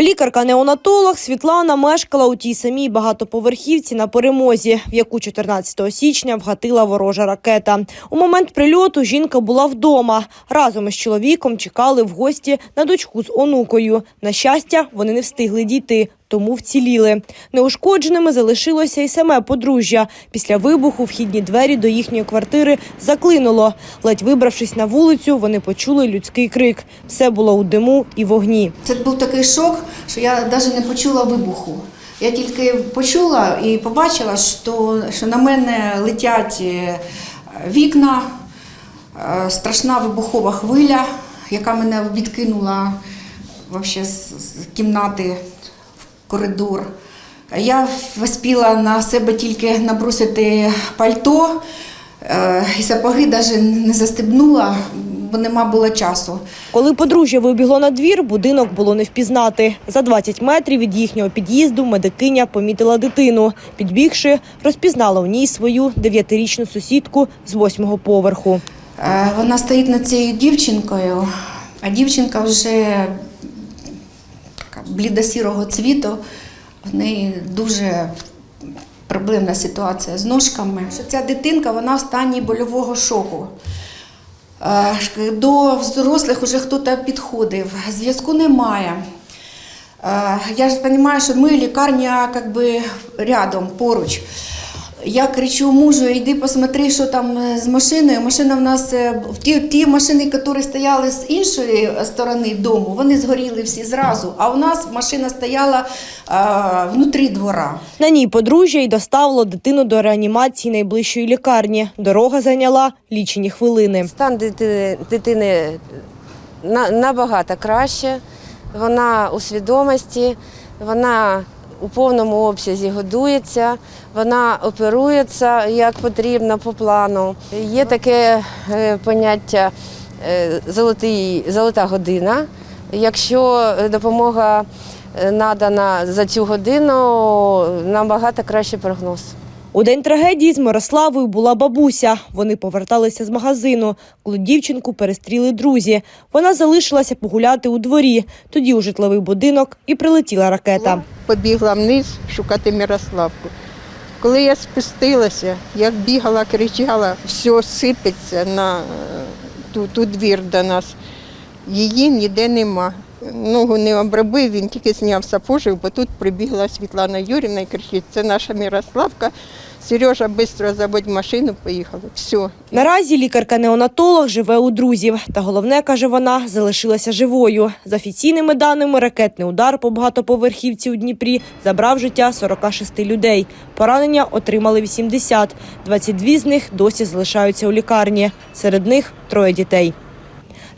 Лікарка-неонатолог Світлана мешкала у тій самій багатоповерхівці на перемозі, в яку 14 січня вгатила ворожа ракета. У момент прильоту жінка була вдома. Разом із чоловіком чекали в гості на дочку з онукою. На щастя, вони не встигли дійти, тому вціліли. Неушкодженими залишилося і саме подружжя. Після вибуху вхідні двері до їхньої квартири заклинуло. Ледь вибравшись на вулицю, вони почули людський крик. Все було у диму і вогні. Це був такий шок, що я навіть не почула вибуху. Я тільки почула і побачила, що, що на мене летять е, вікна, е, страшна вибухова хвиля, яка мене відкинула вообще з кімнати коридор. Я вспіла на себе тільки набросити пальто, е, і сапоги навіть не застебнула, бо нема було часу. Коли подружжя вибігло на двір, будинок було не впізнати. За 20 метрів від їхнього під'їзду медикиня помітила дитину. Підбігши, розпізнала у ній свою дев'ятирічну сусідку з восьмого поверху. Е, Вона стоїть над цією дівчинкою, а дівчинка вже блідосірого цвіту. В неї дуже проблемна ситуація з ножками. Що ця дитинка вона в стані больового шоку. Е, До взрослих вже хтось підходив, зв'язку немає. Е, Я ж розумію, що ми лікарня якби рядом, поруч. Я кричу мужу, йди посмотри, що там е, з машиною. Машина в нас е, ті, ті машини, які стояли з іншої сторони дому, вони згоріли всі зразу. А у нас машина стояла а, внутрі двора. На ній подружжя й доставило дитину до реанімації найближчої лікарні. Дорога зайняла лічені хвилини. Стан дитини, дитини набагато краще. Вона у свідомості, вона у повному обсязі годується, вона оперується як потрібно по плану. Є таке е, поняття е, золотий, золота година. Якщо допомога е, надана за цю годину, набагато кращий прогноз. У день трагедії з Мирославою була бабуся. Вони поверталися з магазину, коли дівчинку перестріли друзі. Вона залишилася погуляти у дворі. Тоді у житловий будинок і прилетіла ракета. побігла вниз шукати Мирославку. Коли я спустилася, як бігала, кричала, все сипеться на е, ту, ту двір до нас. Її ніде нема. Ногу не обробив, він тільки зняв сапожик, бо тут прибігла Світлана Юрівна і кричить, це наша Мирославка. Сережа, швидко заводь машину, поїхали. Все. Наразі лікарка-неонатолог живе у друзів. Та головне, каже вона, залишилася живою. За офіційними даними, ракетний удар по багатоповерхівці у Дніпрі забрав життя 46 людей. Поранення отримали 80. 22 з них досі залишаються у лікарні. Серед них троє дітей.